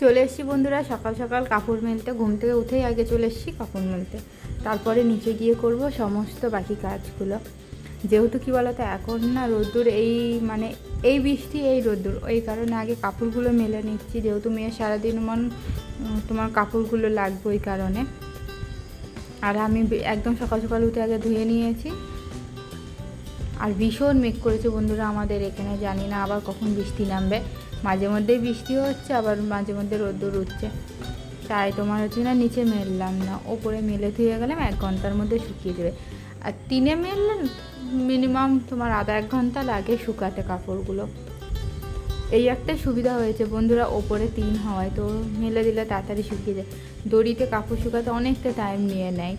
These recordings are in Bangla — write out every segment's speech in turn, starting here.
চলে এসেছি বন্ধুরা, সকাল সকাল কাপড় মেলতে, ঘুম থেকে উঠেই আগে চলে এসেছি কাপড় মেলতে। তারপরে নিচে গিয়ে করব সমস্ত বাকি কাজগুলো। যেহেতু কি বলতো, এখন না রোদ্দুর এই মানে এই বৃষ্টি, এই রোদ্দুর। ওই কারণে আগে কাপড়গুলো মেলে নিচ্ছি, যেহেতু মেয়ে সারাদিন মন তোমার কাপড়গুলো লাগবে ওই কারণে। আর আমি একদম সকাল সকাল উঠে আগে ধুয়ে নিয়েছি। আর ভীষণ মেঘ করেছে বন্ধুরা আমাদের এখানে, জানি না আবার কখন বৃষ্টি নামবে। মাঝে মধ্যেই বৃষ্টি হচ্ছে, আবার মাঝে মধ্যে রোদ্দুর উঠছে। তাই তোমার হচ্ছে না, নিচে মেললাম না। ওপরে মেলে ধুয়ে গেলাম, এক ঘণ্টার মধ্যে শুকিয়ে দেবে আর তিনে মেললে মিনিমাম তোমার আধা এক ঘণ্টা লাগে শুকাতে কাপড়গুলো। এই একটা সুবিধা হয়েছে বন্ধুরা, ওপরে তিন হওয়ায় তো মেলে দিলে তাড়াতাড়ি শুকিয়ে যায়। দড়িতে কাপড় শুকাতে অনেকটা টাইম নিয়ে নেয়।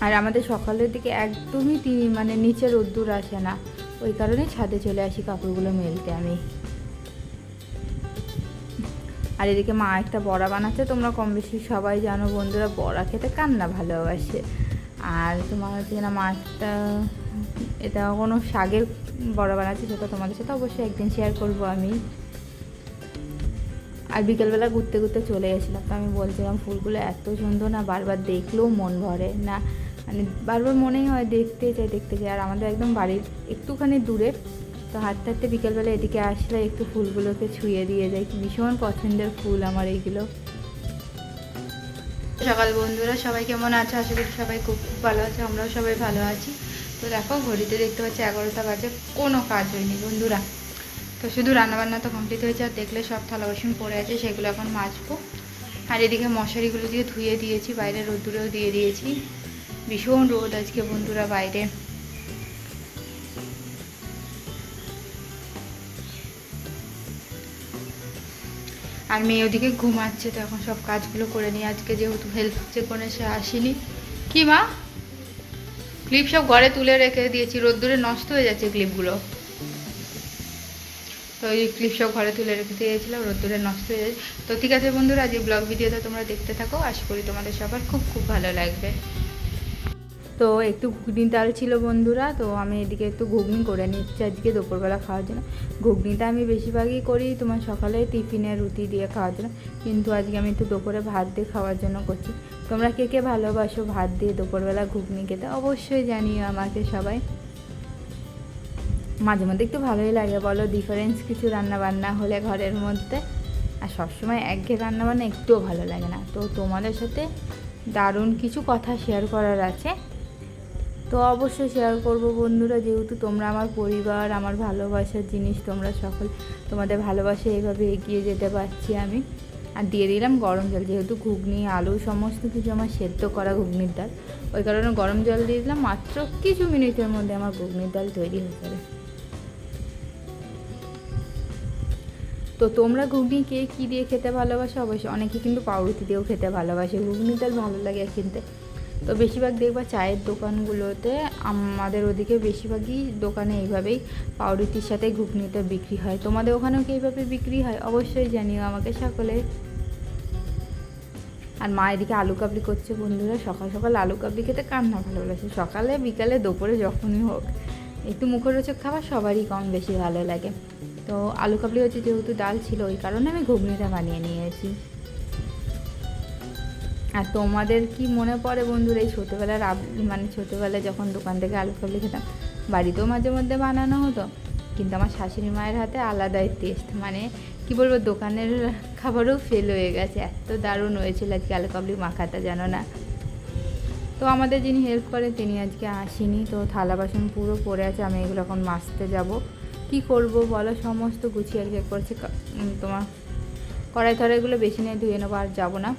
আর আমাদের সকালের দিকে একদমই তি- মানে নিচে রোদ্দুর আসে না। ওই কারণে ছাদে চলে আসি কাপড়গুলো মেলতে আমি। আর এদিকে মা একটা বড়া বানাচ্ছে, তোমরা কম বেশি সবাই জানো বন্ধুরা, বড়া খেতে কান্না ভালোবাসে। আর তোমার হচ্ছে না মা একটা, এটা কোনো শাকের বড়া বানাচ্ছে, সেটা তোমাদের সাথে অবশ্যই একদিন শেয়ার করব আমি। আর বিকেলবেলা ঘুরতে ঘুরতে চলে গেছিলাম, তো আমি বলছিলাম ফুলগুলো এত সুন্দর না, বারবার দেখলেও মন ভরে না। মানে বারবার মনেই হয় দেখতে চাই দেখতে চাই। আর আমাদের একদম বাড়ির একটুখানি দূরে তো হাঁটতে হাঁটতে বিকেলবেলা এদিকে আসলে একটু ফুলগুলোকে ছুঁয়ে দিয়ে যাই ভীষণ পছন্দের ফুল আমার এইগুলো। সকাল বন্ধুরা, সবাই কেমন আছে? আশা করি সবাই খুব খুব ভালো আছে, আমরাও সবাই ভালো আছি। তো দেখো, ঘড়িতে দেখতে পাচ্ছি এগারোটা বাজে, কোনো কাজ হয়নি বন্ধুরা। তো শুধু রান্নাবান্না তো কমপ্লিট হয়েছে, আর দেখলে সব থালা বাসন পড়ে আছে, সেগুলো এখন মাজবো। আর এদিকে মশারিগুলো দিয়ে ধুয়ে দিয়েছি, বাইরে রোদ্দুরেও দিয়ে দিয়েছি। ভীষণ রোদ আজকে বন্ধুরা বাইরে। আর মেয়ে ওদিকে ঘুমাচ্ছে, তো এখন সব কাজগুলো করে নিই আজকে যেহেতু হেল্প যে কোনো সে আসেনি। কি মা? ক্লিপ সব ঘরে তুলে রেখে দিয়েছি, রোদ্দুরে নষ্ট হয়ে যাচ্ছে ক্লিপগুলো তো ওই ক্লিপ সব ঘরে তুলে রেখে দিয়েছিলাম, রোদ্দুরে নষ্ট হয়ে যায় তো ঠিক আছে বন্ধুরা, আজ এই ব্লগ ভিডিওটা তোমরা দেখতে থাকো। আশা করি তোমাদের সবার খুব খুব ভালো লাগবে। তো একটু ঘুগনি ডাল ছিল বন্ধুরা, তো আমি এদিকে একটু ঘুগনি করে নিচ্ছি আজকে দুপুরবেলা খাওয়ার জন্য। ঘুগনিটা আমি বেশিরভাগই করি তোমার সকালে টিফিনে রুটি দিয়ে খাওয়ার জন্য, কিন্তু আজকে আমি একটু দুপুরে ভাত দিয়ে খাওয়ার জন্য করছি। তোমরা কে কে ভালোবাসো ভাত দিয়ে দুপুরবেলা ঘুগনি খেতে অবশ্যই জানিও আমাকে সবাই। মাঝে মধ্যে একটু ভালোই লাগে বলো ডিফারেন্স কিছু রান্না বান্না হলে ঘরের মধ্যে। আর সবসময় একঘেয়ে রান্না বান্না একটুও ভালো লাগে না। তো তোমাদের সাথে দারুণ কিছু কথা শেয়ার করার আছে। তো অবশ্যই শেয়ার করব বন্ধুরা, যেহেতু তোমরা আমার পরিবার, আমার ভালোবাসার জিনিস, তোমরা সকল তোমাদের ভালোবাসা এইভাবে এগিয়ে যেতে পারছি আমি। আর দিয়ে দিলাম গরম জল, যেহেতু ঘুগনি, আলু, সমস্ত কিছু আমার সেদ্ধ করা ঘুগনির ডাল। ওই কারণে গরম জল দিয়ে দিলাম, মাত্র কিছু মিনিটের মধ্যে আমার ঘুগনির ডাল তৈরি হয়ে যাবে। তো তোমরা ঘুগনি কে কী দিয়ে খেতে ভালোবাসো? অবশ্যই অনেকে কিন্তু পাউরুটি দিয়েও খেতে ভালোবাসে। ঘুগনি ডাল ভালো লাগে কিনতে তো বেশিরভাগ দেখবা চায়ের দোকানগুলোতে আমাদের ওদিকে বেশিরভাগই দোকানে এইভাবেই পাউরুটির সাথে ঘুগনিটা বিক্রি হয়। তোমাদের ওখানেও কি এইভাবে বিক্রি হয়? অবশ্যই জানিও আমাকে সকলে। আর মা এদিকে আলু কাবলি করছে বন্ধুরা, সকাল সকাল আলু কাবলি খেতে কার না ভালো লাগে সকালে, বিকালে, দুপুরে যখনই হোক, একটু মুখরোচক খাবার সবারই কম বেশি ভালো লাগে। তো আলু কাবলি হচ্ছে যেহেতু ডাল ছিল, ওই কারণে আমি ঘুগনিটা বানিয়ে নিয়েছি। আর তোমাদের কি মনে পড়ে বন্ধুরা? এই ছোটোবেলার মানে ছোটোবেলায় যখন দোকান থেকে আলু কাবলি খেতাম, বাড়িতেও মাঝে মধ্যে বানানো হতো। কিন্তু আমার শাশুড়ি মায়ের হাতে আলাদাই টেস্ট মানে কি বলব, দোকানের খাবারও ফেল হয়ে গেছে। এত দারুণ হয়েছিল আজকে আলু কাবলি মাখাটা, জানো না? তো আমাদের যিনি হেল্প করে, তিনি আজকে আসেনি। তো থালা বাসন পুরো পড়ে আছে, আমি এগুলো এখন মাজতে যাব। কি করব বলো? সমস্ত গুছিয়ে আর কি করছে তোমার কড়াই টড়াইগুলো বেশি নিয়ে ধুয়ে নেব আর যাব না।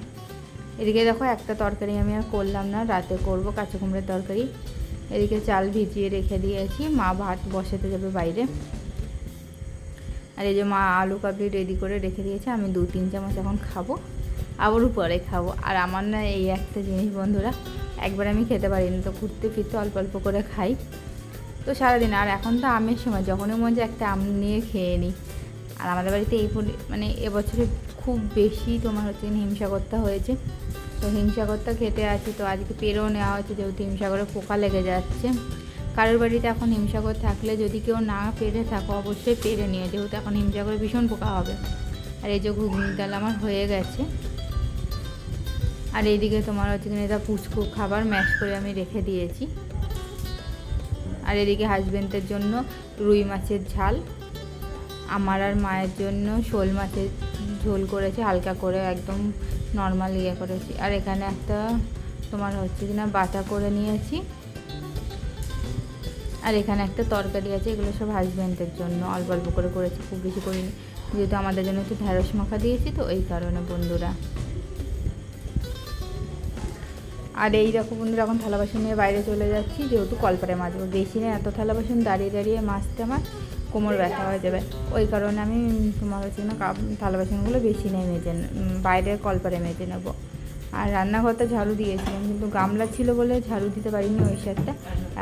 এদিকে দেখো একটা তরকারি আমি আর করলাম না, রাতে করব কাঁচা কুমড়োর তরকারি। এদিকে চাল ভিজিয়ে রেখে দিয়েছি, মা ভাত বসাতে যাবে বাইরে। আর এই যে মা আলু কাবলি রেডি করে রেখে দিয়েছে, আমি দু তিন চামচ এখন খাব, আবারও পরে খাব। আর আমার না এই একটা জিনিস বন্ধুরা, একবার আমি খেতে পারি না তো, ঘুরতে ফিরতে অল্প অল্প করে খাই। তো সারাদিন, আর এখন তো আমের সময়, যখনই মন যায় একটা আম নিয়ে খেয়ে নিই আর আমাদের বাড়িতে এই মানে এবছরে খুব বেশি তোমার হচ্ছে হিমসাগরটা হয়েছে। তো হিমসাগরটা খেতে আছি, তো আজকে পেরেও নেওয়া হয়েছে যেহেতু হিমসাগরে পোকা লেগে যাচ্ছে। কারোর বাড়িতে এখন হিমসাগর থাকলে যদি কেউ না পেরে থাকো, অবশ্যই পেরে নিও, যেহেতু এখন হিমসাগরে ভীষণ পোকা হবে। আর এই যে ঘুগনি ডাল আমার হয়ে গেছে। আর এইদিকে তোমার হচ্ছে কিনা এটা পুচকু খাবার ম্যাশ করে আমি রেখে দিয়েছি। আর এদিকে হাজবেন্ডের জন্য রুই মাছের ঝাল। আমার আর মায়ের জন্য শোল মাছের ঝোল করেছি, হালকা করে একদম নর্মাল ইয়ে করেছি। আর এখানে একটা তোমার হচ্ছে কিনা বাটা করে নিয়েছি। আর এখানে একটা তরকারি আছে, এগুলো সব হাজব্যান্ডের জন্য। অল্প অল্প করে করেছি, খুব বেশি করিনি। যেহেতু আমাদের জন্য একটু ঢ্যাঁড়স মাখা দিয়েছি, তো এই কারণে বন্ধুরা। আর এই রকম বন্ধুরা, এখন থালা বাসন নিয়ে বাইরে চলে যাচ্ছি। যেহেতু কলপারে মাজবো বেশি না, এত থালা বাসন দাঁড়িয়ে দাঁড়িয়ে মাজতে আমার কোমর ব্যথা হয়ে যাবে। ওই কারণে আমি তোমার হচ্ছে না কাপ থালা বাসনগুলো বেশি নেই, মেজে বাইরের কলপারে মেজে নেব। আর রান্নাঘরটা ঝাড়ু দিয়েছিলাম, কিন্তু গামলা ছিল বলে ঝাড়ু দিতে পারিনি ওই সাইডটা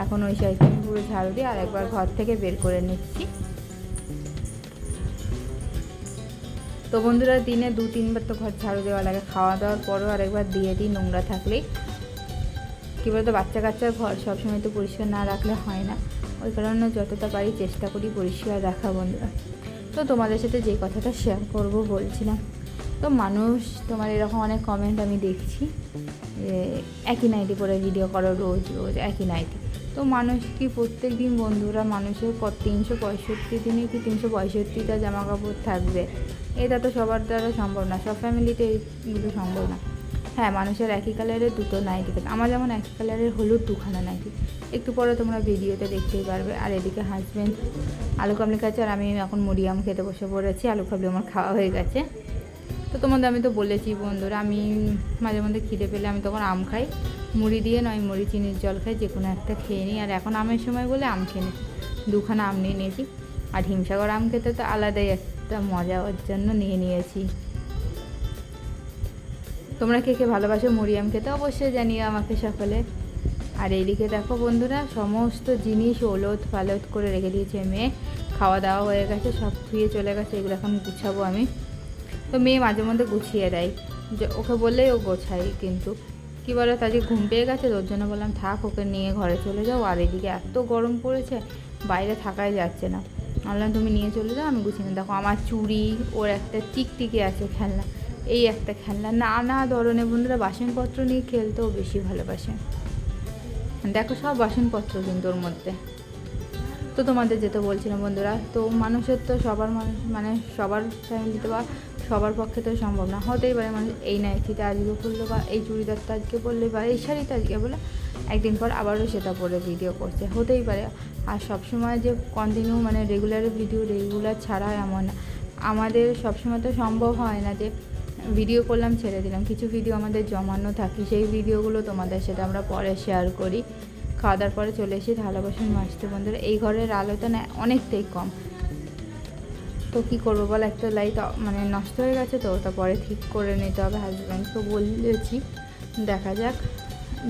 এখন ওই সাইডটা পুরো ঝাড়ু দিয়ে আর একবার ঘর থেকে বের করে নিচ্ছি। তো বন্ধুরা, দিনে দু তিনবার তো ঘর ঝাড়ু দেওয়া লাগে। খাওয়া দাওয়ার পরও আরেকবার দিয়ে দিই নোংরা থাকলেই। কী বলতো, বাচ্চা কাচ্চার ঘর সবসময় তো পরিষ্কার না রাখলে হয় না। ওই কারণে যতটা পারি চেষ্টা করি পরিষ্কার রাখা বন্ধুরা। তো তোমাদের সাথে যে কথাটা শেয়ার করব বলছিলাম। তো মানুষ, তোমার এরকম অনেক কমেন্ট আমি দেখছি যে, একই নাইটি পরে ভিডিও করো রোজ রোজ একই নাইটি তো মানুষ কি প্রত্যেক দিন বন্ধুরা মানুষের তিনশো পঁয়ষট্টি দিনে কি তিনশো পঁয়ষট্টিটা জামা কাপড় থাকবে? এটা তো সবার দ্বারা সম্ভব না, সব ফ্যামিলিতে এইগুলো সম্ভব না। হ্যাঁ মানুষের একই কালারের দুটো নাইটি থাকে। আমার যেমন একই কালারের হলুদ দুখানা নাইটি একটু পরে তোমরা ভিডিওতে দেখতেই পারবে। আর এদিকে হাজব্যান্ড আলু কাবলি খাচ্ছে আর আমি এখন মুড়িয়াম খেতে বসে পড়েছি। আলু কাবলি আমার খাওয়া হয়ে গেছে। তো তোমাদের আমি তো বলেছি বন্ধুরা, আমি মাঝে মধ্যে খিদে পেলে আমি তখন আম খাই। মুড়ি দিয়ে নয়, মুড়ি চিনির জল খাই, যে কোনো একটা খেয়ে নিই। আর এখন আমের সময় বলে আম খেয়ে নিই দুখানা আম নিয়ে নিয়েছি। আর হিমসাগর আম খেতে তো আলাদাই একটা মজা, ওর জন্য নিয়ে নিয়েছি। তোমরা কে কে ভালোবাসো মুড়িয়াম খেতে অবশ্যই জানিও আমাকে সকলে। আর এইদিকে দেখো বন্ধুরা, সমস্ত জিনিস ওলট পালট করে রেখে দিয়েছে মেয়ে। খাওয়া দাওয়া হয়ে গেছে, সব ধুয়ে চলে গেছে, এগুলো এখন গুছাবো আমি। তো মেয়ে মাঝে মধ্যে গুছিয়ে দেয়। যে ওকে বললেই ও গোছাই কিন্তু। কী বলো তাদের ঘুম পেয়ে গেছে তোর জন্য বললাম, থাক, ওকে নিয়ে ঘরে চলে যাও। আর এদিকে এত গরম পড়েছে, বাইরে থাকাই যাচ্ছে না। বললাম, তুমি নিয়ে চলে যাও, আমি গুছিয়ে। দেখো, আমার চুড়ি, ওর একটা টিকটিকি আছে খেলনা। এই একটা খেলনা। নানা ধরনের বন্ধুরা বাসনপত্র নিয়ে খেলতেও বেশি ভালোবাসে। দেখো সব বাসনপত্র কিন্তু ওর মধ্যে। তো তোমাদের যেতে বলছিলাম বন্ধুরা, তো মানুষের তো সবার মানুষ মানে সবার ফ্যামিলিতে বা সবার পক্ষে তো সম্ভব না। হতেই পারে মানুষ এই নাইটিটা আজকে পরলো বা এই চুড়িদারটা আজকে পরলে বা এই শাড়িটা আজকে বলে একদিন পর আবারও সেটা পরে ভিডিও করছে। হতেই পারে। আর সবসময় যে কন্টিনিউ মানে রেগুলার ভিডিও রেগুলার ছাড়া এমন আমাদের সবসময় তো সম্ভব হয় না যে ভিডিও করলাম, ছেড়ে দিলাম। কিছু ভিডিও আমাদের জমানো থাকে, সেই ভিডিওগুলো তোমাদের সাথে আমরা পরে শেয়ার করি। খাওয়া দাওয়ার পরে চলে এসে থালা বাসন মাজতে বন্ধুরা, এই ঘরের আলোটা না অনেকটাই কম। তো কী করব বল, একটা লাইট মানে নষ্ট হয়ে গেছে তো, ওটা পরে ঠিক করে নিতে হবে হাজব্যান্ডকে বলেছি। দেখা যাক,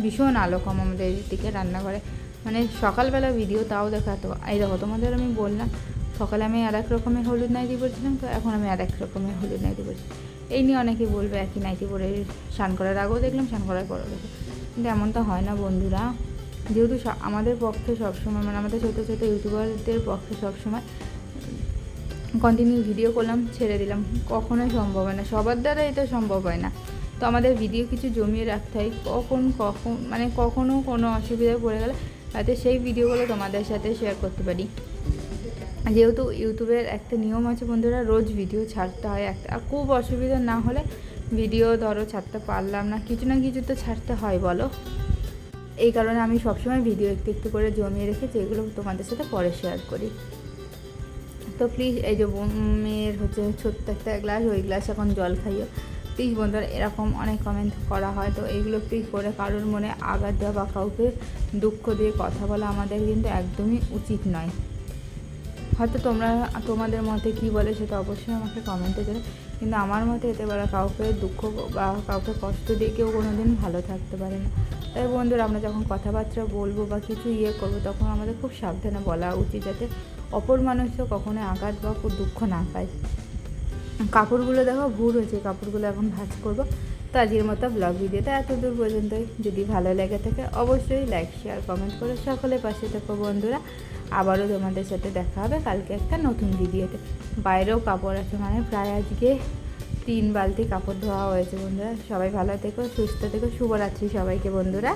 ভীষণ আলো কম আমাদের এদিকে রান্নাঘরে। মানে সকালবেলা ভিডিও তাও দেখাতো এই দেখো তোমাদের আমি বললাম, সকালে আমি আর এক রকমের হলুদ নাইটি পরছিলাম তো, এখন আমি আর এক রকমের হলুদ নাইটি পরছি এই নিয়ে অনেকে বলবে একই নাইটি পরে স্নান করার আগেও দেখলাম, স্নান করার পরেও দেখলাম। কিন্তু এমনটা হয় না বন্ধুরা। যেহেতু আমাদের পক্ষে সবসময় মানে আমাদের ছোটো ছোটো ইউটিউবারদের পক্ষে সবসময় কন্টিনিউ ভিডিও করলাম, ছেড়ে দিলাম, কখনোই সম্ভব হয় না। সবার দ্বারা এটা সম্ভব হয় না। তো আমাদের ভিডিও কিছু জমিয়ে রাখতে হয়। কখন কখন মানে কখনও কোনো অসুবিধায় পড়ে গেলে যাতে সেই ভিডিওগুলো তোমাদের সাথে শেয়ার করতে পারি। যেহেতু ইউটিউবের একটা নিয়ম আছে বন্ধুরা, রোজ ভিডিও ছাড়তে হয় একটা। আর খুব অসুবিধা না হলে ভিডিও ধরো ছাড়তে পারলাম না, কিছু না কিছু তো ছাড়তে হয়, বলো? এই কারণে আমি সবসময় ভিডিও একটু একটু করে জমিয়ে রেখেছি, এগুলো তোমাদের সাথে পরে শেয়ার করি। তো প্লিজ এই যে মেয়ের হচ্ছে ছোট্ট একটা গ্লাস ওই গ্লাস এখন জল খাইও। প্লিজ বন্ধুরা, এরকম অনেক কমেন্ট করা হয়, তো এইগুলো প্লিজ করে কারোর মনে আঘাত দেওয়া বা কাউকে দুঃখ দিয়ে কথা বলা আমাদের কিন্তু একদমই উচিত নয়। হয়তো তোমরা, তোমাদের মতে কী বলে সেটা অবশ্যই আমাকে কমেন্টে দেবে কিন্তু আমার মতে এতে বলা কাউকে দুঃখ বা কাউকে কষ্ট দিয়ে কেউ কোনো দিন ভালো থাকতে পারে না। তাই বন্ধুরা, আমরা যখন কথাবার্তা বলব বা কিছু ইয়ে করব, তখন আমাদের খুব সাবধানে বলা উচিত যাতে অপর মানুষও কখনো আঘাত বা খুব দুঃখ না পায়। কাপড়গুলো দেখো ভুর হয়েছে, কাপড়গুলো এখন ভাঁজ করব। তো আজকের মতো ব্লগ ভিডিওটা এত দূর পর্যন্তই। যদি ভালো লেগে থাকে, অবশ্যই লাইক শেয়ার কমেন্ট করে সকলে পাশে থাকো বন্ধুরা। আবারও তোমাদের সাথে দেখা হবে কালকে একটা নতুন ভিডিওতে। বাইরেও কাপড় আছে মানে প্রায় আজকে তিন বালতি কাপড় ধোয়া হয়েছে বন্ধুরা। সবাই ভালো থেকো, সুস্থ থেকো। শুভরাত্রি সবাইকে বন্ধুরা।